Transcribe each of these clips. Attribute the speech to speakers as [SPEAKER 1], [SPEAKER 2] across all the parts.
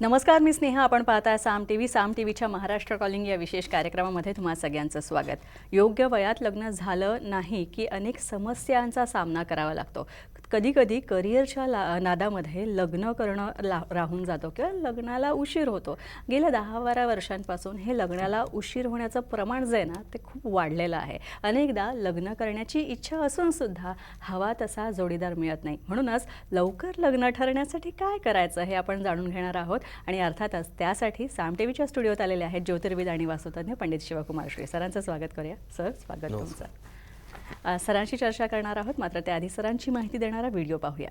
[SPEAKER 1] नमस्कार मी स्नेहा. आपण पाहताय Saam T V Saam T व्हीच्या महाराष्ट्र कॉलिंग या विशेष कार्यक्रमामध्ये तुम्हा सगळ्यांचं स्वागत. योग्य वयात लग्न झालं नाही की अनेक समस्यांचा सामना करावा लागतो. कधी कधी करिअरच्या ला नादामध्ये लग्न करणं ला राहून जातो किंवा लग्नाला उशीर होतो. गेल्या दहा बारा वर्षांपासून हे लग्नाला उशीर होण्याचं प्रमाण जे आहे ना ते खूप वाढलेलं आहे. अनेकदा लग्न करण्याची इच्छा असून सुद्धा हवा तसा जोडीदार मिळत नाही. म्हणूनच लवकर लग्न ठरण्यासाठी काय करायचं हे आपण जाणून घेणार आहोत आणि अर्थातच त्यासाठी साम स्टुडिओत आलेले आहेत ज्योतिर्विद आणि वास्तुतज्ञ पंडित शिवकुमार श्री. सरांचं स्वागत करूया. सर स्वागत तुमचं. सरांशी चर्चा करणार आहोत. मात्र त्याआधी सरांची माहिती देणारा व्हिडिओ पाहूया.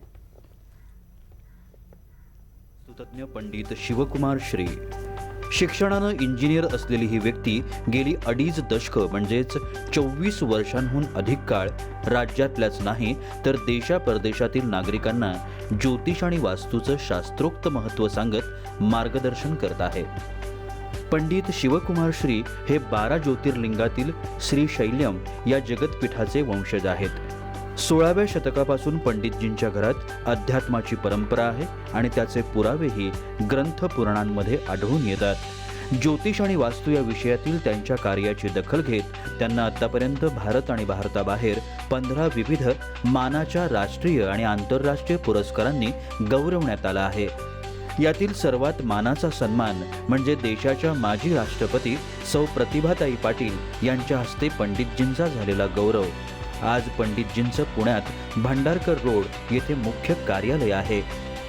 [SPEAKER 2] सुतज्ञ पंडित शिवकुमार श्री. शिक्षणानं इंजिनियर असलेली ही व्यक्ती गेली अडीच दशक म्हणजेच चोवीस वर्षांहून अधिक काळ राज्यातल्याच नाही तर देशा परदेशातील नागरिकांना ज्योतिष आणि वास्तूचं शास्त्रोक्त महत्त्व सांगत मार्गदर्शन करत आहे. पंडित शिवकुमार श्री हे बारा ज्योतिर्लिंगातील श्री शैल्यम या जगतपीठाचे वंशज आहेत. सोळाव्या शतकापासून पंडितजींच्या घरात अध्यात्माची परंपरा आहे आणि त्याचे पुरावेही ग्रंथ पुराणांमध्ये आढळून येतात. ज्योतिष आणि वास्तू या विषयातील त्यांच्या कार्याची दखल घेत त्यांना आतापर्यंत भारत आणि भारताबाहेर पंधरा विविध मानाच्या राष्ट्रीय आणि आंतरराष्ट्रीय पुरस्कारांनी गौरवण्यात आला आहे. यातील सर्वात मानाचा सन्मान म्हणजे देशाच्या माजी राष्ट्रपती सौ प्रतिभाताई पाटील यांच्या हस्ते पंडितजींचा झालेला गौरव. आज पंडितजींचं पुण्यात भांडारकर रोड येथे मुख्य कार्यालय आहे.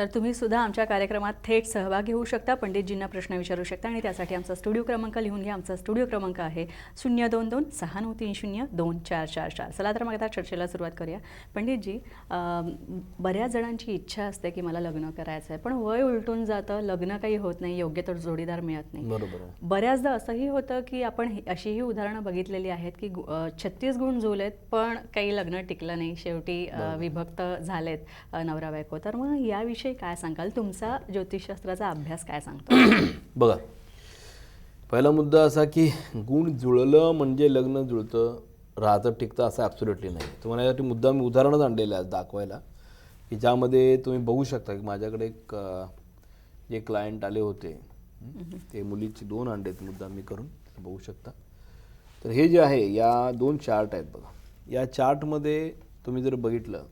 [SPEAKER 1] तर तुम्ही सुद्धा आमच्या कार्यक्रमात थेट सहभागी होऊ शकता. पंडितजींना प्रश्न विचारू शकता. आणि त्यासाठी आमचा स्टुडिओ क्रमांक लिहून घ्या. आमचा स्टुडिओ क्रमांक आहे शून्य दोन दोन सहा नऊ तीन शून्य दोन चार चार चार. चला तर मग आता चर्चेला सुरुवात करूया. पंडितजी बऱ्याच जणांची इच्छा असते की मला लग्न करायचं आहे पण वय उलटून जातं लग्न काही होत नाही योग्य तर जोडीदार मिळत नाही. बऱ्याचदा असंही होतं की आपण हे- अशीही उदाहरणं बघितलेली आहेत की छत्तीस गुण जुळलेत पण काही लग्न टिकलं नाही. शेवटी विभक्त झालेत नवरा बायको. तर मग याविषयी काय सांगाल? तुमचा ज्योतिषशास्त्राचा अभ्यास काय सांगतो?
[SPEAKER 3] बघा पहिला मुद्दा असा की गुण जुळलं म्हणजे लग्न जुळतं राहतं टिकतं असं ॲब्सोल्युटली नाही. तुम्हाला यासाठी मुद्दा मी उदाहरणच आणलेलं आहे दाखवायला की ज्यामध्ये तुम्ही बघू शकता की माझ्याकडे एक जे क्लायंट आले होते ते मुलीची दोन अंडे आहेत मुद्दा मी करून बघू शकता. तर हे जे आहे या दोन चार्ट आहेत बघा. या चार्टमध्ये तुम्ही जर बघितलं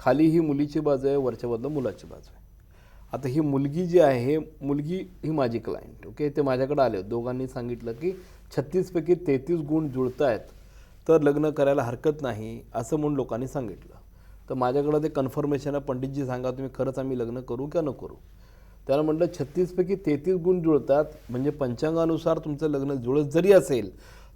[SPEAKER 3] खाली ही मुलीची बाजू आहे वरच्या बाजूला मुलाची बाजू आहे. आता ही मुलगी जी आहे मुलगी ही माझी क्लायंट ओके ते माझ्याकडे आले दोघांनी सांगितलं की छत्तीसपैकी तेहतीस गुण जुळत आहेत तर लग्न करायला हरकत नाही असं म्हणून लोकांनी सांगितलं. तर माझ्याकडं ते कन्फर्मेशन आहे. पंडितजी सांगा तुम्ही खरंच आम्ही लग्न करू का न करू? त्याला म्हटलं छत्तीसपैकी तेहतीस गुण जुळतात म्हणजे पंचांगानुसार तुमचं लग्न जुळत जरी असेल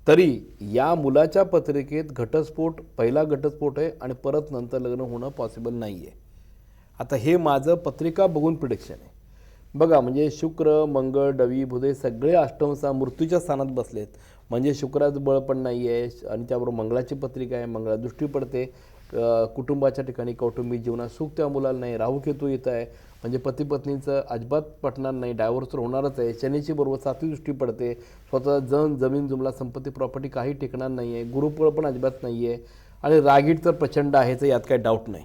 [SPEAKER 3] तरी या मुलाच्या पत्रिकेत घटस्फोट पहिला घटस्फोट आहे आणि परत नंतर लग्न होणं पॉसिबल नाही आहे आता हे माझं पत्रिका बघून प्रिडिक्शन आहे. बघा म्हणजे शुक्र मंगळ डवी बुधे सगळे अष्टमसा मृत्यूच्या स्थानात बसलेत. म्हणजे शुक्राचं बळ पण नाही आहे आणि त्याबरोबर मंगळाची पत्रिका आहे मंगळा दृष्टी पडते. कुटुंबाच्या ठिकाणी कौटुंबिक जीवनात सुख त्या मुलाला नाही. राहू केतू येत आहे. म्हणजे पती पत्नीचं अजिबात पटणार नाही डायव्होर्स तर होणारच आहे. शनीची बरोबर सातवी दृष्टी पडते. स्वतः जण जमीन जुमला संपत्ती प्रॉपर्टी काही टिकणार नाही आहे गुरुपळ पण अजिबात नाही आहे आणि रागीट तर प्रचंड आहे तर यात काही डाऊट नाही.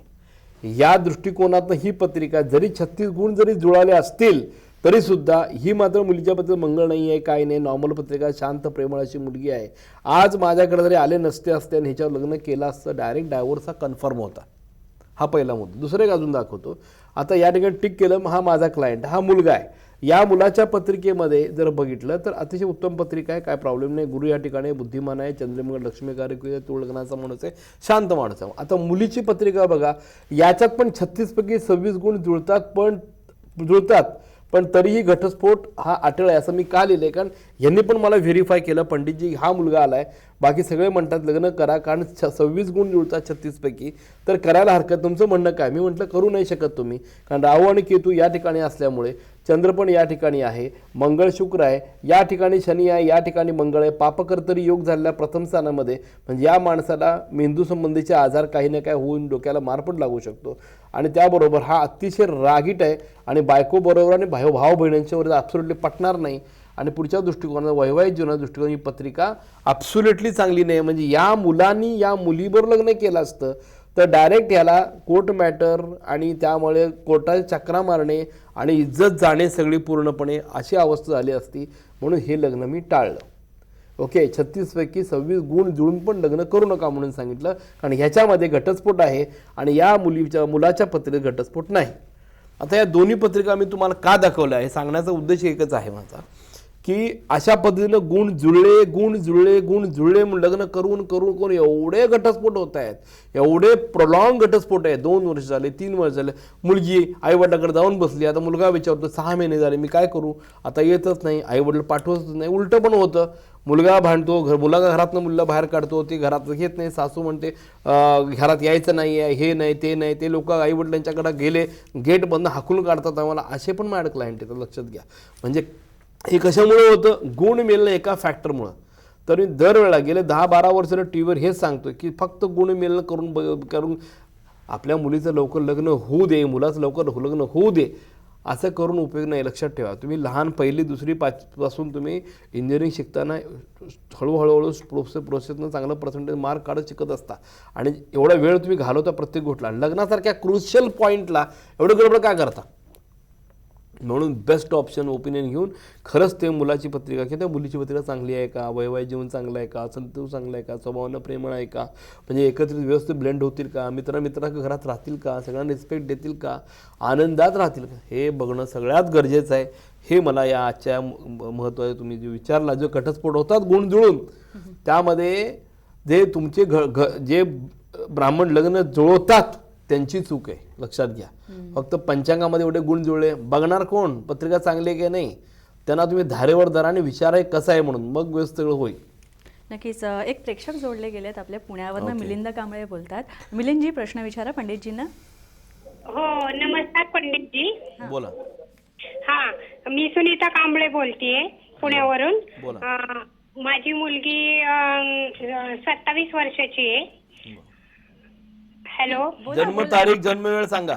[SPEAKER 3] या दृष्टिकोनातनं ही पत्रिका जरी छत्तीस गुण जरी जुळाले असतील तरीसुद्धा ही मात्र मुलीच्याबद्दल मंगळ नाही आहे काय नाही. नॉर्मल पत्रिका शांत प्रेमळ अशी मुलगी आहे. आज माझ्याकडे जरी आले नसते असते आणि ह्याच्यावर लग्न केलं असतं डायरेक्ट डायव्होर्स हा कन्फर्म होता. हा पहिला मुद्दा. दुसरं एक अजून दाखवतो. आता या ठिकाणी टिक केलं हा माझा क्लायंट हा मुलगा आहे. या मुलाच्या पत्रिकेमध्ये जर बघितलं तर अतिशय उत्तम पत्रिका आहे काय प्रॉब्लेम नाही. गुरु या ठिकाणी बुद्धिमान आहे चंद्रमंगळ लक्ष्मीकारक आहे माणूस आहे शांत माणूस आहे. आता मुलीची पत्रिका बघा याच्यात पण छत्तीसपैकी सव्वीस गुण जुळतात पण जुळतात पण तरीही घटस्फोट हा अटळ आहे असं मी का लिहिलं आहे कारण यांनी पण मला व्हेरीफाय केलं पंडितजी हा मुलगा आला आहे बाकी सगळे म्हणतात लग्न करा कारण छ सव्वीस गुण जुळतात छत्तीसपैकी. तर करायला हरकत तुमचं म्हणणं काय? मी म्हटलं करू नाही शकत तुम्ही. कारण राहू आणि केतू या ठिकाणी असल्यामुळे चंद्र पण या ठिकाणी आहे मंगळ शुक्र आहे या ठिकाणी शनी आहे या ठिकाणी मंगळ आहे. पापकर्तरी योग झालेल्या प्रथम स्थानामध्ये म्हणजे या माणसाला मेंदू संबंधीचे आजार काही ना काही होऊन डोक्याला मार पण लागू शकतो. आणि त्याबरोबर हा अतिशय रागीट आहे आणि बायकोबरोबर आणि भाऊ भाऊ बहिणींच्यावर ॲब्सोल्युटली पटणार नाही. आणि पुढच्या दृष्टिकोनात वैवाहिक जीवनाच्या दृष्टिकोन ही पत्रिका ॲब्सोल्युटली चांगली नाही. म्हणजे या मुलांनी या मुलीबरोबर लग्न केलं असतं तर डायरेक्ट याला कोर्ट मॅटर आणि त्यामुळे कोर्टात चक्रा मारणे आणि इज्जत जाणे सगळी पूर्णपणे अशी अवस्था झाली असती म्हणून हे लग्न मी टाळलं. ओके छत्तीसपैकी सव्वीस गुण जुळून पण लग्न करू नका म्हणून सांगितलं कारण ह्याच्यामध्ये घटस्फोट आहे आणि या मुलीच्या मुलाच्या पत्रिकेत घटस्फोट नाही. आता या दोन्ही पत्रिका मी तुम्हाला का दाखवल्या हे सांगण्याचा उद्देश एकच आहे माझा. की अशा पद्धतीनं गुण जुळले गुण जुळले गुण जुळले म्हणून लग्न करून करून करून एवढे घटस्फोट होत आहेत. एवढे प्रॉलॉंग घटस्फोट आहे दोन वर्ष झाले तीन वर्ष झाले. मुलगी आईवडिलाकडे जाऊन बसली. आता मुलगा विचारतो सहा महिने झाले मी काय करू? आता येतच नाही. आईवडील पाठवतच नाही. उलटं पण होतं. मुलगा भांडतो घर मुलगा घरातनं मुलगा बाहेर काढतो ते घरात घेत नाही. सासू म्हणते घरात यायचं नाही आहे हे नाही ते नाही. ते लोक आईवडिलांच्याकडे गेले गेट बंद हाकून काढतात आम्हाला. असे पण मॅड क्लायंट येतात लक्षात घ्या. म्हणजे हे कशामुळं होतं? गुण मिळणं एका फॅक्टरमुळं तर मी दरवेळा गेले दहा बारा वर्षानं टी व्हीवर हेच सांगतो की फक्त गुण मिळणं करून ब- करून आपल्या मुलीचं लवकर लग्न होऊ दे मुलाचं लवकर लग्न होऊ दे असं करून उपयोग नाही. लक्षात ठेवा. तुम्ही लहान पहिली दुसरी पाचपासून तुम्ही इंजिनिअरिंग शिकताना हळूहळूहळू प्रोसेस प्रोसेसनं चांगलं पर्सेंटेज मार्क काढत शिकत असता. आणि एवढा वेळ तुम्ही घालवता प्रत्येक गोष्टला. लग्नासारख्या क्रुशियल पॉईंटला एवढं गडबड काय करता? म्हणून बेस्ट ऑप्शन ओपिनियन घेऊन खरंच ते मुलाची पत्रिका किंवा त्या मुलीची पत्रिका चांगली आहे का? वैवाहिक जीवन चांगलं आहे का? संतोष चांगला आहे का? स्वभावानं प्रेमळ आहे का? म्हणजे एकत्रित व्यवस्थित ब्लेंड होतील का? मित्र मित्र घरात राहतील का? सगळ्यांना रिस्पेक्ट देतील का? आनंदात राहतील का? हे बघणं सगळ्यात गरजेचं आहे. हे मला या आजच्या महत्त्वाचे तुम्ही जे विचारला जो घटस्फोट होतात गुण जुळून त्यामध्ये जे तुमचे घ घ जे ब्राह्मण लग्न जुळवतात त्यांची चूक आहे. लक्षात घ्या. फक्त पंचांगामध्ये एवढे गुण जुळले बघणार कोण? पत्रिका चांगली आहे की नाही? त्यांना तुम्ही धारेवर धरा आणि विचार आहे कसं आहे म्हणून. मग सगळं होईल.
[SPEAKER 1] नक्कीच एक प्रेक्षक जोडले गेलेत आपल्या पुण्यावरनं. मिलिंद कांबळे बोलतात. मिलिंदजी प्रश्न विचारा. पंडितजींना.
[SPEAKER 4] हो नमस्कार पंडितजी.
[SPEAKER 3] बोला.
[SPEAKER 4] हा मी सुनीता कांबळे बोलतेय पुण्यावरून. माझी मुलगी सत्तावीस वर्षाची आहे. हॅलो.
[SPEAKER 3] जन्म तारीख जन्म वेळ सांगा.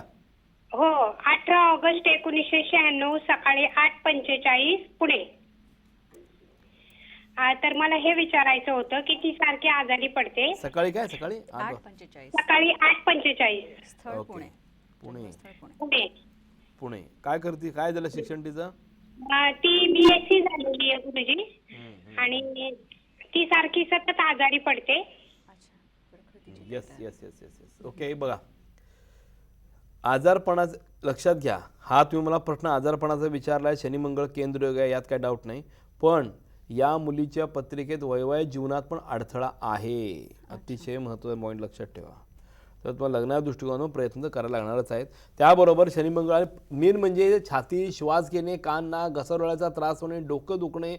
[SPEAKER 4] हो अठरा ऑगस्ट एकोणीसशे शहाण्णव सकाळी आठ पंचेचाळीस पुणे. अं, तर मला हे विचारायचं होतं की ती सारखी आजारी पडते.
[SPEAKER 3] सकाळी काय सकाळी? आठ.
[SPEAKER 1] पंचेचाळीस.
[SPEAKER 4] सकाळी आठ पंचेचाळीस.
[SPEAKER 1] स्थळ
[SPEAKER 3] ओके.
[SPEAKER 1] पुणे.
[SPEAKER 3] पुणे.
[SPEAKER 1] स्थळ पुणे.
[SPEAKER 4] पुणे.
[SPEAKER 3] पुणे. काय करते? काय झालं शिक्षण तिचं?
[SPEAKER 4] अं, ती बी एस सी झालेली आहे गुरुजी. आणि ती सारखी सतत आजारी पडते.
[SPEAKER 3] Yes yes yes yes yes okay बघा. आजारपणाचं लक्षात घ्या. हा तुम्ही मला प्रश्न आजारपणाचा विचारला आहे शनी मंगळ केंद्र योग आहे यात काय डाऊट नाही. पण या मुलीच्या पत्रिकेत वैवाहिक जीवनात पण अडथळा आहे. अतिशय महत्त्वाचा पॉईंट लक्षात ठेवा. तर तुम्हाला लग्नाच्या दृष्टिकोनातून प्रयत्न करायला लागणारच आहेत. त्याबरोबर शनी मंगळ आणि मेन म्हणजे छाती श्वास घेणे कान नाक घसरवळ्याचा त्रास होणे डोकं दुखणे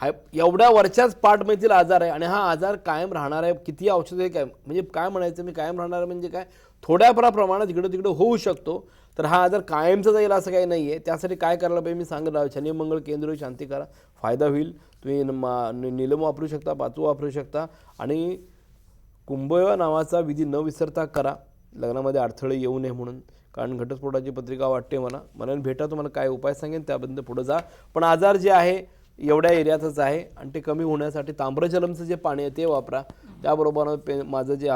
[SPEAKER 3] हाय एवढ्या वरच्याच पाठमधील आजार आहे आणि हा आजार कायम राहणार आहे. किती औषधं आहे काय म्हणजे काय म्हणायचं? मी कायम राहणार आहे म्हणजे काय? थोड्याफार प्रमाणात इकडं तिकडं होऊ शकतो. तर हा आजार कायमचा जाईल असं काही नाही आहे त्यासाठी काय करायला पाहिजे? मी सांगितलं शनी मंगळ केंद्र शांती करा. फायदा होईल. तुम्ही मा- निलम वापरू शकता पाचू वापरू शकता. आणि कुंभयोगा नावाचा विधी न विसरता करा. लग्नामध्ये अडथळे येऊ नये म्हणून. कारण घटस्फोटाची पत्रिका वाटते मला. मनाने भेटा तुम्हाला काय उपाय सांगेन त्याबद्दल पुढं जा. पण आजार जे आहे एवढ्या एरियातच आहे आणि ते कमी होण्यासाठी ताम्रजलमचं जे पाणी आहे ते वापरा. त्याबरोबर पे माझं जे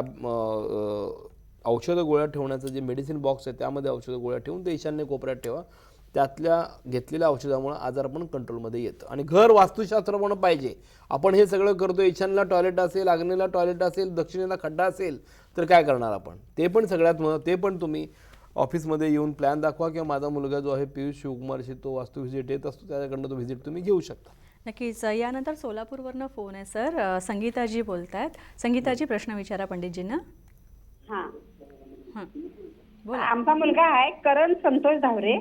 [SPEAKER 3] औषधं गोळ्या ठेवण्याचं जे मेडिसिन बॉक्स आहे त्यामध्ये औषधं गोळ्या ठेवून ते ईशान्य कोपऱ्यात ठेवा. त्यातल्या घेतलेल्या औषधामुळे आजार पण कंट्रोलमध्ये येतं. आणि घर वास्तुशास्त्र म्हणून पाहिजे. आपण हे सगळं करतो ईशान्यला टॉयलेट असेल आग्नेला टॉयलेट असेल दक्षिणेला खड्डा असेल तर काय करणार आपण? ते पण सगळ्यात मह ते पण तुम्ही ऑफिसमध्ये येऊन प्लॅन दाखवा किंवा माझा मुलगा जो आहे पियुष शिवकुमारशी तो वास्तू व्हिजिट येत असतो त्याच्याकडनं तो व्हिजिट तुम्ही घेऊ शकता.
[SPEAKER 1] नक्कीच. यानंतर सोलापूरवरनं फोन आहे सर संगीताजी बोलत आहेत संगीताजी प्रश्न विचारा पंडितजींना.
[SPEAKER 5] हा.
[SPEAKER 1] बोला.
[SPEAKER 5] आमचा मुलगा आहे करण संतोष धावरे.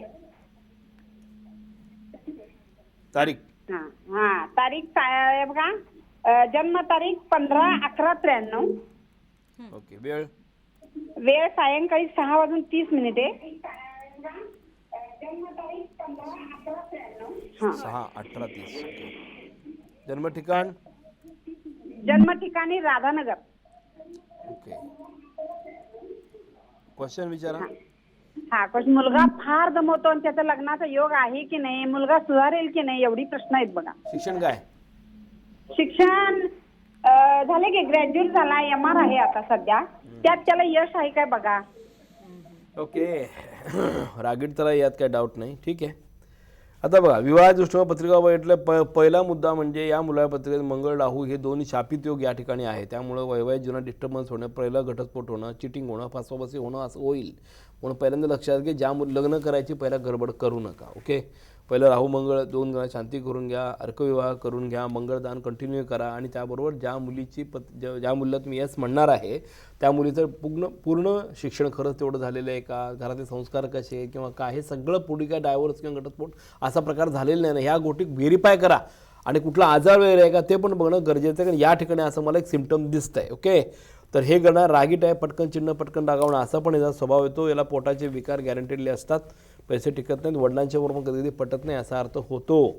[SPEAKER 3] तारीख.
[SPEAKER 5] हा. हा. तारीख काय आहे बघा. अ, जन्मतारीख पंधरा अकरा त्र्याण्णव.
[SPEAKER 3] ओके. वेळ?
[SPEAKER 5] वेळ सायंकाळी सहा वाजून तीस मिनिटे हा.
[SPEAKER 3] सहा अठरा तीस. ओके जन्म ठिकाण?
[SPEAKER 5] जन्म ठिकाणी राधानगर.
[SPEAKER 3] ओके. क्वेश्चन विचारा.
[SPEAKER 5] हा. पण मुलगा फार दमवतो आणि त्याचा लग्नाचा योग आहे की नाही मुलगा सुधारेल की नाही एवढी प्रश्न आहेत बघा.
[SPEAKER 3] शिक्षण काय?
[SPEAKER 5] शिक्षण अ, झाले की ग्रॅज्युएट झाला एम आर आहे आता सध्या. त्यात त्याला यश आहे काय बघा.
[SPEAKER 3] ओके. रागीट तर यात काय डाऊट नाही. ठीक आहे. आता बघा विवाह दृष्टीवर पत्रिका बघितलं प पहिला मुद्दा म्हणजे या मुला पत्रिकेत मंगळ राहू हे दोन्ही शापित योग या ठिकाणी आहे त्यामुळं वैवाहिक जीवनात डिस्टर्बन्स होणं पहिलं घटस्फोट होणं चिटिंग होणं फसवाफसी होणं असं होईल. म्हणून पहिल्यांदा लक्षात घे ज्या मु लग्न करायची पहिला गडबड करू नका. ओके? पहिलं राहू मंगळ दोन वेळा शांती करून घ्या अर्कविवाह करून घ्या मंगळदान कंटिन्यू करा आणि त्याबरोबर ज्या मुलीची पत ज्या ज्या मुलीला तुम्ही यस म्हणणार आहे त्या मुलीचं पूर्ण पूर्ण शिक्षण खरंच तेवढं झालेलं आहे का? घरातले संस्कार कसे? किंवा काय हे सगळं पुढे काय डायव्हर्स किंवा घटस्फोट असा प्रकार झालेला नाही. ना ह्या गोष्टी व्हेरीफाय करा. आणि कुठला आजार वगैरे आहे का? ते पण बघणं गरजेचं आहे. कारण या ठिकाणी असं मला एक सिमटम दिसतं आहे ओके तर हे गणा रागीट आहे. पटकन चिन्ह पटकन रागावणं असा पण याचा स्वभाव येतो. याला पोटाचे विकार गॅरंटेडले असतात. पैसे टिकत नाहीत वडिलांच्या बरोबर कधी कधी पटत नाही असा अर्थ होतो.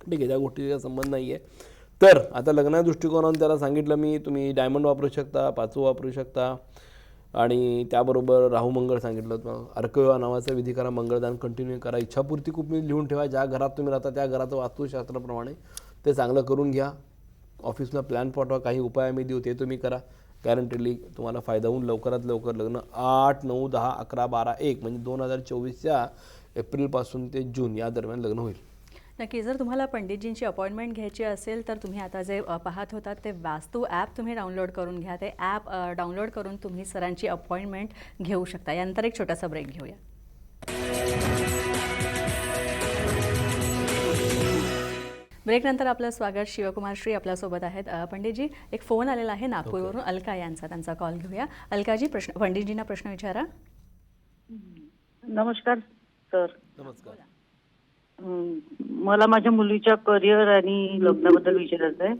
[SPEAKER 3] ठीक आहे त्या गोष्टीचा संबंध नाही आहे तर आता लग्ना दृष्टिकोनातून त्याला सांगितलं मी तुम्ही डायमंड वापरू शकता पाचू वापरू शकता. आणि त्याबरोबर राहू मंगळ सांगितलं होतं. अर्कविवाह नावाचा विधी करा मंगळदान कंटिन्यू करा. इच्छापूर्ती खूप मी लिहून ठेवा ज्या घरात तुम्ही राहता त्या घराचं वास्तुशास्त्राप्रमाणे ते चांगलं करून घ्या. ऑफिसला प्लॅन पाठवा काही उपाय आम्ही देऊ ते तुम्ही करा. गॅरंटेडली तुम्हाला फायदा होऊन लवकरात लवकर लग्न आठ नऊ दहा अकरा बारा एक म्हणजे दोन हजार चोवीसच्या एप्रिलपासून ते जून या दरम्यान लग्न होईल.
[SPEAKER 1] नक्की जर तुम्हाला पंडितजींची अपॉइंटमेंट घ्यायची असेल तर तुम्ही आता जे पाहत होतात ते वास्तू ॲप तुम्ही डाउनलोड करून घ्या. ते ॲप डाउनलोड करून तुम्ही सरांची अपॉइंटमेंट घेऊ शकता. यानंतर एक छोटासा ब्रेक घेऊया. ब्रेकनंतर आपलं स्वागत शिवकुमार श्री आपल्यासोबत आहेत अ, पंडितजी. एक फोन आलेला आहे नागपूरवरून अलका यांचा त्यांचा कॉल घेऊया. अलकाजी प्रश्न पंडितजींना प्रश्न विचारा.
[SPEAKER 6] नमस्कार सर.
[SPEAKER 3] नमस्कार.
[SPEAKER 6] मला माझ्या मुलीच्या करिअर आणि लग्नाबद्दल विचारायचं आहे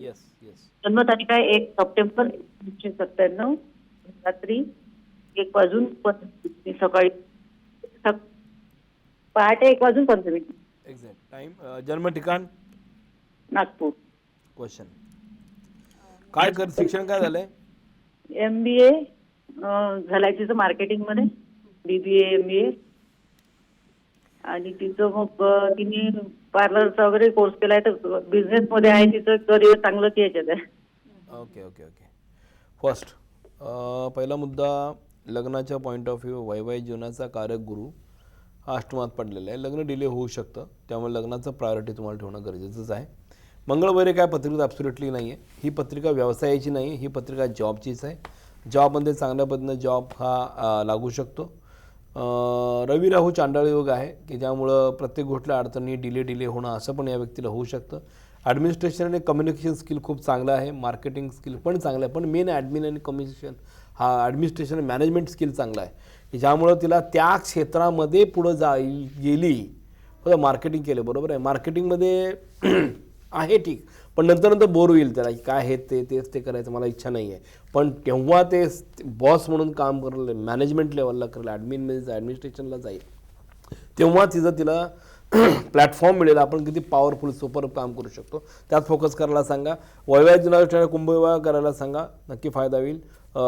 [SPEAKER 6] जन्मतारीख आहे एक सप्टेंबर एकोणीसशे सत्त्याण्णव रात्री एक वाजून सकाळी. सक- पहाटे एक वाजून पंधरा मिनिट
[SPEAKER 3] एक्झॅक्ट टाइम जन्म ठिकाण
[SPEAKER 6] नागपूर.
[SPEAKER 3] क्वेश्चन काय कर शिक्षण काय झालंय?
[SPEAKER 6] एम बी ए झालाय तिचं मार्केटिंगमध्ये बी बी ए एम बी ए आणि तिचं मग तिने पार्लरचा वगैरे कोर्स केलाय तर बिझनेसमध्ये आहे तिचं करिअर चांगलंच याच्यात. आहे
[SPEAKER 3] ओके ओके ओके फर्स्ट पहिला मुद्दा लग्नाच्या पॉईंट ऑफ व्ह्यू वैवाहिक जीवनाचा कारक गुरु हा अष्टमात पडलेला आहे. लग्न डिले होऊ शकतं. त्यामुळे लग्नाचं प्रायोरिटी तुम्हाला ठेवणं गरजेचंच आहे. मंगळवैरे काय पत्रिका ॲब्सुलेटली नाही आहे ही पत्रिका व्यवसायाची नाही आहे ही पत्रिका जॉबचीच आहे. जॉबमध्ये चांगल्या पद्धतीनं जॉब हा लागू शकतो. रवी राहू चांडाळ योग आहे की ज्यामुळं प्रत्येक गोष्टीला अडचणी डिले डिले होणं असं पण या व्यक्तीला होऊ शकतं. ॲडमिनिस्ट्रेशन आणि कम्युनिकेशन स्किल खूप चांगलं आहे मार्केटिंग स्किल पण चांगलं आहे पण मेन ॲडमिन आणि कम्युनिकेशन हा ॲडमिनिस्ट्रेशन मॅनेजमेंट स्किल चांगला आहे. की ज्यामुळं तिला त्या क्षेत्रामध्ये पुढं जा गेली मार्केटिंग केलं बरोबर आहे? मार्केटिंगमध्ये आहे ठीक. पण नंतर नंतर बोर होईल त्याला काय हे ते तेच ते करायचं मला इच्छा नाही आहे पण तेव्हा ते बॉस म्हणून काम करले मॅनेजमेंट लेवलला करेल ॲडमिनमध्ये ॲडमिनिस्ट्रेशनला जाईल. तेव्हा तिचं तिला प्लॅटफॉर्म मिळेल. आपण किती पॉवरफुल सुपर काम करू शकतो. त्यात फोकस करायला सांगा. वैवाहिक दिनाच्या कुंभविवाह करायला सांगा. नक्की फायदा होईल.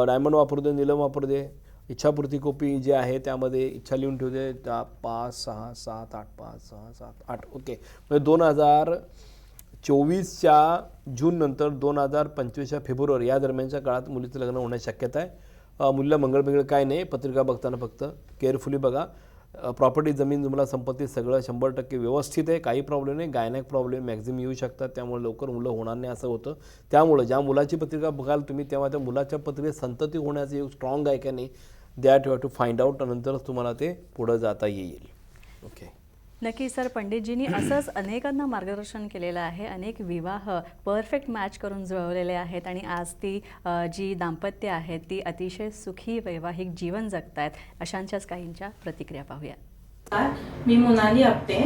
[SPEAKER 3] डायमंड वापरू दे निलम वापरू दे. इच्छापूर्ती कॉपी जे आहे त्यामध्ये इच्छा लिहून ठेवू दे. त्या पाच सहा सात आठ पाच सहा सात आठ. ओके. म्हणजे दोन हजार चोवीसच्या जूननंतर दोन हजार पंचवीसच्या फेब्रुवारी या दरम्यानच्या काळात मुलीचं लग्न होण्याची शक्यता आहे. मुलीला मंगळ काय नाही पत्रिका बघताना फक्त केअरफुली बघा. प्रॉपर्टी जमीन तुम्हाला संपत्ती सगळं शंभर टक्के व्यवस्थित आहे काही प्रॉब्लेम नाही. गायनाक प्रॉब्लेम मॅक्झिम येऊ शकतात त्यामुळे लवकर मुलं होणार नाही असं होतं. त्यामुळं ज्या मुलाची पत्रिका बघाल तुम्ही तेव्हा त्या मुलाच्या पत्रिकेत संतती होण्याचं योग स्ट्रॉंग आहे का नाही that you have to find out नंतरच तुम्हाला ते पुढं जाता येईल. ओके
[SPEAKER 1] नक्की सर पंडितजींनी असंच अनेकांना मार्गदर्शन केलेलं आहे. अनेक विवाह परफेक्ट मॅच करून जुळवलेले आहेत आणि आज ती जी दाम्पत्य आहेत ती अतिशय सुखी वैवाहिक जीवन जगतायत. अशांच्याच काहींच्या प्रतिक्रिया पाहूया.
[SPEAKER 7] मी मोनाली आपटे.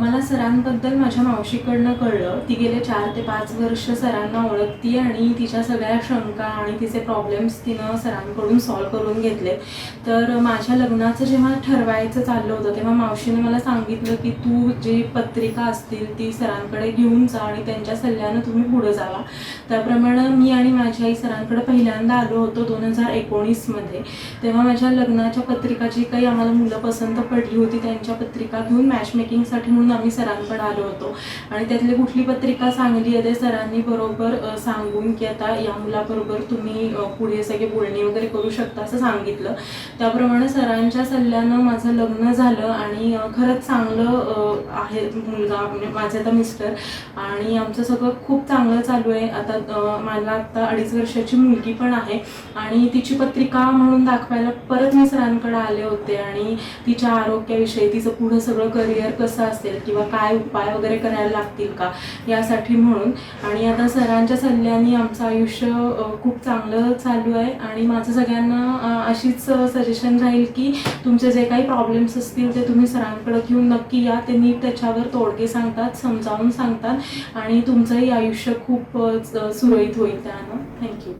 [SPEAKER 7] मला सरांबद्दल माझ्या मावशीकडनं कळलं. ती गेले चार ते पाच वर्ष सरांना ओळखती आणि तिच्या सगळ्या शंका आणि तिचे प्रॉब्लेम्स तिनं सरांकडून सॉल्व्ह करून घेतले. तर माझ्या लग्नाचं जेव्हा ठरवायचं चाललं होतं तेव्हा मावशीने मला सांगितलं की तू जी पत्रिका असतील ती सरांकडे घेऊन जा आणि त्यांच्या सल्ल्यानं तुम्ही पुढं जावा. त्याप्रमाणे मी आणि माझी आई सरांकडे पहिल्यांदा आलो होतो दोन हजार एकोणीसमध्ये. तेव्हा माझ्या लग्नाच्या पत्रिकाची काही आम्हाला मुलं पसंत पडली होती. त्यांच्या पत्रिका घेऊन मॅचमेकिंगसाठी म्हणून आम्ही सरांकडे आलो होतो. आणि त्यातली कुठली पत्रिका चांगली आहे ते सरांनी बरोबर सांगून की आता या मुलाबरोबर तुम्ही पुढे सगळे बोलणी वगैरे करू शकता असं सांगितलं. त्याप्रमाणे सरांच्या सल्ल्यानं माझं लग्न झालं आणि खरंच चांगलं आहे मुलगा म्हणजे माझे आता मिस्टर आणि आमचं सगळं खूप चांगलं चालू आहे. आता मला आता अडीच वर्षाची मुलगी पण आहे आणि तिची पत्रिका म्हणून दाखवायला परत मी सरांकडे आले होते आणि तिच्या आरोग्याविषयी तिचं पुढं सगळं करिअर कसं असेल किंवा काय उपाय वगैरे करायला लागतील का यासाठी म्हणून. आणि आता सरांच्या सल्ल्याने आमचं आयुष्य खूप चांगलं चालू आहे. आणि माझं सगळ्यांना अशीच सजेशन राहील की तुमचे जे काही प्रॉब्लेम्स असतील ते तुम्ही सरांकडे घेऊन नक्की या. ते नीट त्याच्यावर तोडगे सांगतात समजावून सांगतात. आणि तुमचंही आयुष्य खूप सुरळीत होईल त्यानं. थँक्यू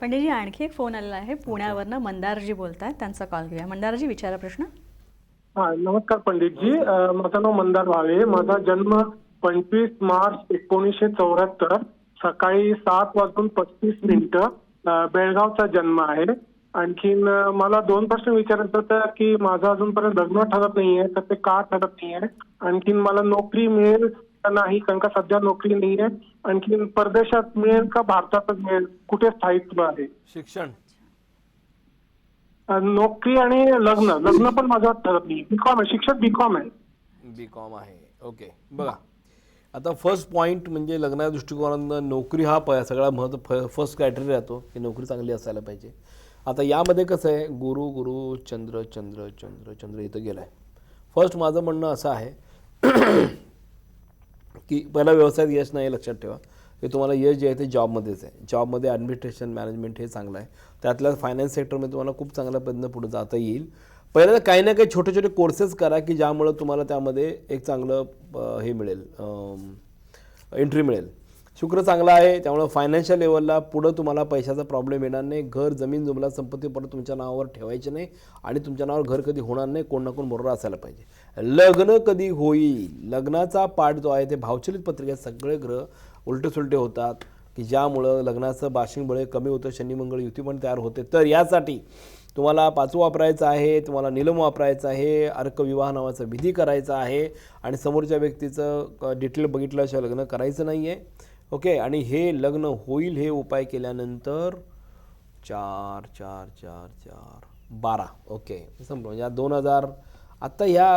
[SPEAKER 1] पंडितजी आणखी एक फोन आलेला आहे. पुण्यावरनं मंदारजी बोलत आहेत त्यांचा कॉल घेऊया. मंदारजी विचारा प्रश्न.
[SPEAKER 8] हा नमस्कार पंडितजी. माझं नाव मंदार भावे. माझा जन्म पंचवीस मार्च एकोणीसशे चौऱ्याहत्तर सकाळी सात वाजून पस्तीस मिनिटं बेळगावचा जन्म आहे. आणखीन मला दोन प्रश्न विचारायचं होतं की माझं अजूनपर्यंत लग्न ठरत नाहीये तर ते का ठरत नाहीये? आणखीन मला नोकरी मिळेल का नाही कारण का सध्या नोकरी नाहीये? आणखीन परदेशात मिळेल का भारतातच मिळेल? कुठे स्थायित्व आहे?
[SPEAKER 3] शिक्षण.
[SPEAKER 8] नोकरी आणि लग्न. लग्न पण माझं ठरत नाही बीकॉम आहे. शिक्षक बीकॉम आहे.
[SPEAKER 3] बी कॉम आहे. ओके बघा. आता फर्स्ट पॉईंट म्हणजे लग्नाच्या दृष्टिकोनातून नोकरी हा प सगळा महत्त्व फर्स्ट क्रायटेरिया राहतो की नोकरी चांगली असायला पाहिजे. आता यामध्ये कसं आहे? गुरु गुरु चंद्र चंद्र चंद्र चंद्र इथं गेला आहे फर्स्ट माझं म्हणणं असं आहे की पहिला व्यवसायात यश नाही लक्षात ठेवा. हे तुम्हाला यश जे आहे ते जॉबमध्येच आहे. जॉबमध्ये ॲडमिनिस्ट्रेशन मॅनेजमेंट हे चांगलं आहे. त्यातल्या फायनान्स सेक्टरमध्ये तुम्हाला खूप चांगल्या पद्धतीनं पुढे जाता येईल. पहिल्यांदा काही ना काही छोटे छोटे कोर्सेस करा की ज्यामुळं तुम्हाला त्यामध्ये एक चांगलं हे मिळेल एंट्री मिळेल. शुक्र चांगला आहे त्यामुळं फायनान्शियल लेवलला पुढं तुम्हाला पैशाचा प्रॉब्लेम येणार नाही. घर जमीन जुमला संपत्ती परत तुमच्या नावावर ठेवायची नाही आणि तुमच्या नावावर घर कधी होणार नाही कोण ना कोण बरोबर असायला पाहिजे. लग्न कधी होईल? लग्नाचा पाठ जो आहे ते भावचलित पत्रिकेत सगळे ग्रह उलटे सुलटे होतात की ज्यामुळं लग्नाचं बाशिंगबळे कमी होतं शनिमंगळ युती पण तयार होते. तर यासाठी तुम्हाला पाचू वापरायचं आहे तुम्हाला निलम वापरायचं आहे अर्कविवाह नावाचा विधी करायचा आहे आणि समोरच्या व्यक्तीचं डिटेल बघितल्याशिवाय लग्न करायचं नाही आहे ओके आणि हे लग्न होईल हे उपाय केल्यानंतर चार चार चार चार बारा. ओके संपलं. म्हणजे दोन हजार आत्ता ह्या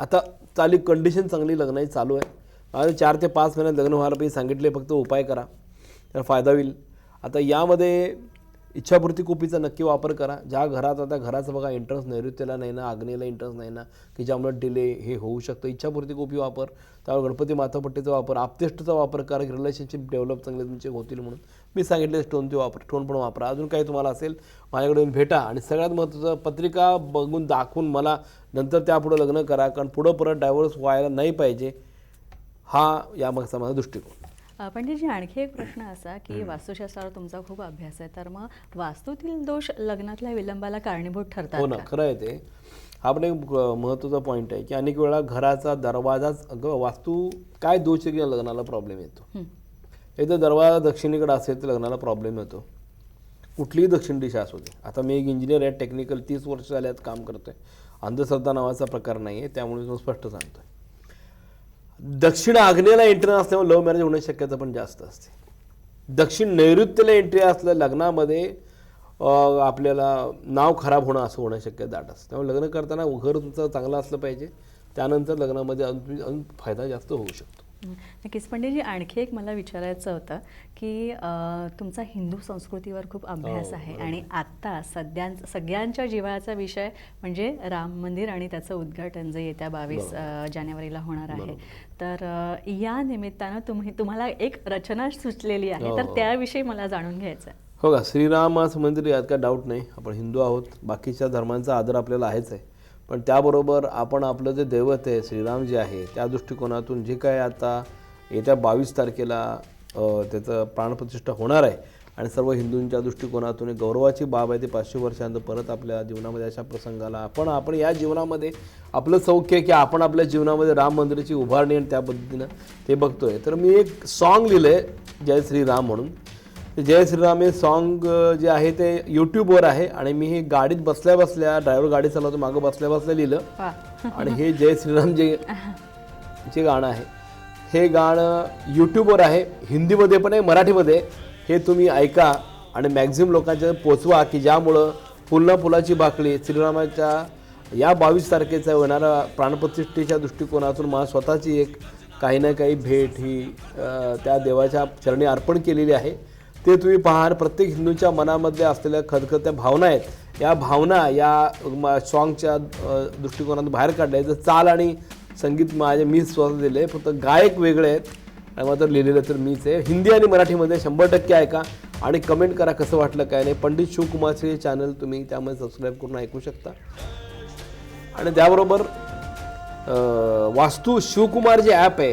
[SPEAKER 3] आता चालू कंडिशन चांगली लग्नाची चालू आहे. आणि चार ते पाच महिन्यात लग्न व्हायला पाहिजे सांगितले फक्त उपाय करा. तर फायदा होईल. आता यामध्ये इच्छापूर्ती कुपीचा नक्की वापर करा. ज्या घरात आता घराचं बघा इंटरेस्ट नैऋत्याला नाही ना आग्नेयला इंटरेस्ट नाही ना की ज्यामुळे डिले हे होऊ शकतं. इच्छापूर्ती कुपी वापर त्यावर गणपती मातापट्टीचा वापर आपतेष्टचा वापर करा. की रिलेशनशिप डेव्हलप चांगले तुमचे होतील म्हणून. मी सांगितले स्टोन ते वापर स्टोन पण वापरा. अजून काही तुम्हाला असेल माझ्याकडे येऊन भेटा आणि सगळ्यात महत्त्वाचं पत्रिका बघून दाखवून मला नंतर त्यापुढं लग्न करा. कारण पुढं परत डायव्हर्स व्हायला नाही पाहिजे. हा यामागचा माझा दृष्टिकोन.
[SPEAKER 1] पंडितजी आणखी एक प्रश्न असा की वास्तुशास्त्रावर तुमचा खूप अभ्यास आहे. तर मग वास्तूतील दोष लग्नातल्या विलंबाला कारणीभूत
[SPEAKER 3] हो
[SPEAKER 1] ठरतात
[SPEAKER 3] ना
[SPEAKER 1] का?
[SPEAKER 3] खरं आहे ते. हा पण एक महत्त्वाचा पॉईंट आहे की अनेक वेळा घराचा दरवाजाच अगं वास्तू काय दोष आहे की लग्नाला प्रॉब्लेम येतो?
[SPEAKER 1] हं.
[SPEAKER 3] एक तर दरवाजा दक्षिणेकडे असेल तर लग्नाला प्रॉब्लेम येतो. कुठलीही दक्षिण दिशा असू दे. आता मी एक इंजिनियर आहे टेक्निकल तीस वर्ष झाल्यात काम करतोय. अंधश्रद्धा नावाचा प्रकार नाही आहे त्यामुळे तो स्पष्ट सांगतोय. दक्षिण आग्नेयला एंट्री असल्यामुळे लव्ह मॅरेज होण्याची शक्यता पण जास्त असते. दक्षिण नैऋत्यला एंट्री असलं लग्नामध्ये आपल्याला नाव खराब होणं असं होण्याची शक्यता दाट असते. त्यामुळे लग्न करताना घर तुमचं चांगलं असलं पाहिजे. त्यानंतर लग्नामध्ये अजून अजून फायदा जास्त होऊ शकतो.
[SPEAKER 1] नक्कीच. पंडितजी आणखी एक मला विचारायचं होतं की तुमचा हिंदू संस्कृतीवर खूप अभ्यास
[SPEAKER 3] हो,
[SPEAKER 1] आहे. आणि आत्ता सध्या सगळ्यांच्या जिव्हाळ्याचा विषय म्हणजे राम मंदिर आणि त्याचं उद्घाटन जे येत्या बावीस जानेवारीला होणार आहे. तर या निमित्तानं तुम्ही तुम्हाला एक रचना सुचलेली आहे. तर
[SPEAKER 3] हो.
[SPEAKER 1] त्याविषयी मला जाणून घ्यायचं आहे
[SPEAKER 3] हो का? श्रीरामाचं मंदिर यात काय डाऊट नाही. आपण हिंदू आहोत. बाकीच्या धर्मांचा आदर आपल्याला आहेच आहे. पण त्याबरोबर आपण आपलं जे दैवत आहे श्रीराम जे आहे त्या दृष्टिकोनातून जे काय आता येत्या बावीस तारखेला त्याचं प्राणप्रतिष्ठा होणार आहे आणि सर्व हिंदूंच्या दृष्टिकोनातून एक गौरवाची बाब आहे ते पाचशे वर्षांत परत आपल्या जीवनामध्ये अशा प्रसंगाला आपण आपण या जीवनामध्ये आपलं सौख्य आहे की आपण आपल्या जीवनामध्ये राम मंदिराची उभारणी आणि त्या पद्धतीनं ते बघतोय. तर मी एक सॉन्ग लिहिलं आहे जय श्रीराम म्हणून. जय श्रीराम हे सॉन्ग जे आहे ते यूट्यूबवर आहे आणि मी हे गाडीत बसल्या बसल्या ड्रायव्हर गाडी चालवतो मागं बसल्या बसल्या लिहिलं. आणि हे जय श्रीराम जे जे गाणं आहे हे गाणं यूट्यूबवर आहे हिंदीमध्ये पण आहे मराठीमध्ये. हे तुम्ही ऐका आणि मॅक्झिमम लोकांच्या पोचवा की ज्यामुळं फुलना फुलाची बाकडी श्रीरामाच्या या बावीस तारखेचा होणाऱ्या प्राणप्रतिष्ठेच्या दृष्टिकोनातून मला स्वतःची एक काही ना काही भेट ही त्या देवाच्या चरणी अर्पण केलेली आहे. ते तुम्ही पहा प्रत्येक हिंदूच्या मनामध्ये असलेल्या खदखदत्या भावना आहेत. या भावना या सॉंगच्या सॉन्गच्या दृष्टिकोनातून बाहेर काढल्या. आहेत. तर चाल आणि संगीत माझे मीच स्वतः दिले फक्त गायक वेगळे आहेत. आणि मात्र लिहिलेलं तर मीच आहे. हिंदी आणि मराठीमध्ये शंभर टक्के ऐका आणि कमेंट करा कसं वाटलं काय नाही. पंडित शिवकुमारचे चॅनल तुम्ही त्यामध्ये सबस्क्राईब करून ऐकू शकता. आणि त्याबरोबर वास्तू शिवकुमार जे ॲप आहे.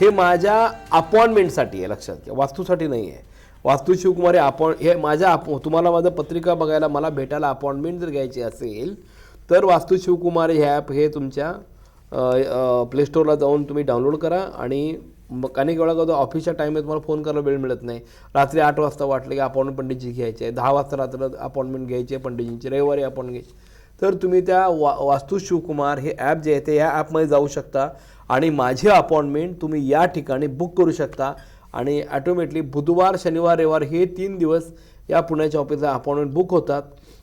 [SPEAKER 3] हे माझ्या अपॉइंटमेंटसाठी आहे लक्षात घ्या. वास्तूसाठी नाही आहे. वास्तू शिवकुमार अपॉइंट हे माझ्या अप तुम्हाला माझं पत्रिका बघायला मला भेटायला अपॉइंटमेंट जर घ्यायची असेल तर वास्तू शिवकुमार हे ॲप हे तुमच्या प्लेस्टोरला जाऊन तुम्ही डाउनलोड करा आणि मग अनेक वेळा कसं ऑफिसच्या टाईममध्ये तुम्हाला फोन करायला वेळ मिळत नाही. रात्री आठ वाजता वाटलं की अपॉइंटमेंट पंडितजी घ्यायची आहे दहा वाजता रात्र अपॉइंटमेंट घ्यायची आहे पंडितजींची. रविवारी अपॉइंटमेंट घ्यायची. तर तुम्ही त्या वा वास्तू शिवकुमार हे ॲप जे आहे ते या ॲपमध्ये जाऊ शकता आणि माझी अपॉइंटमेंट तुम्ही या ठिकाणी बुक करू शकता. आणि ॲटोमॅटिकली बुधवार शनिवार रविवार हे तीन दिवस या पुण्याच्या ऑफिसला अपॉइंटमेंट बुक होतात.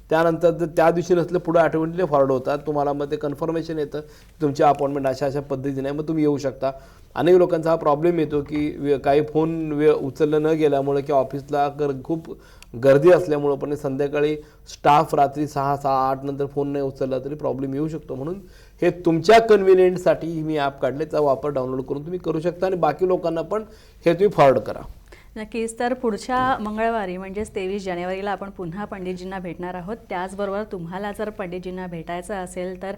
[SPEAKER 3] त्यानंतर जर त्या दिवशी नसलं पुढं ॲटोमॅटिकली फॉरवर्ड होतात. तुम्हाला मग ते कन्फर्मेशन येतं की तुमची अपॉइंटमेंट अशा अशा पद्धतीने आहे. मग तुम्ही येऊ शकता. अनेक लोकांचा हा प्रॉब्लेम येतो की काही फोन वे उचललं न गेल्यामुळे किंवा ऑफिसला खूप गर्दी असल्यामुळं पण संध्याकाळी स्टाफ रात्री सहा सहा आठ नंतर फोन नाही उचलला तरी प्रॉब्लेम येऊ शकतो. म्हणून हे तुमच्या कन्व्हिनियंटसाठी मी ॲप काढले त्याचा वापर डाउनलोड करून तुम्ही करू शकता आणि बाकी लोकांना पण हे तुम्ही फॉरवर्ड करा.
[SPEAKER 1] नक्कीच तर पुढच्या मंगळवारी म्हणजेच तेवीस जानेवारीला आपण पुन्हा पंडितजींना भेटणार आहोत. त्याचबरोबर तुम्हाला जर पंडितजींना भेटायचं असेल तर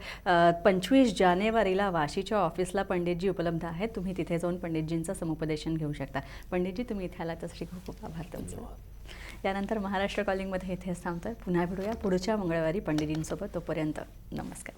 [SPEAKER 1] पंचवीस जानेवारीला वाशीच्या ऑफिसला पंडितजी उपलब्ध आहेत. तुम्ही तिथे जाऊन पंडितजींचं समुपदेशन घेऊ शकता. पंडितजी तुम्ही इथे आलात त्यासाठी खूप खूप आभार तुमचे. यानंतर महाराष्ट्र कॉलिंगमध्ये इथेच थांबतोय. पुन्हा भेटूया. पुढच्या मंगळवारी पंडितींसोबत तोपर्यंत नमस्कार.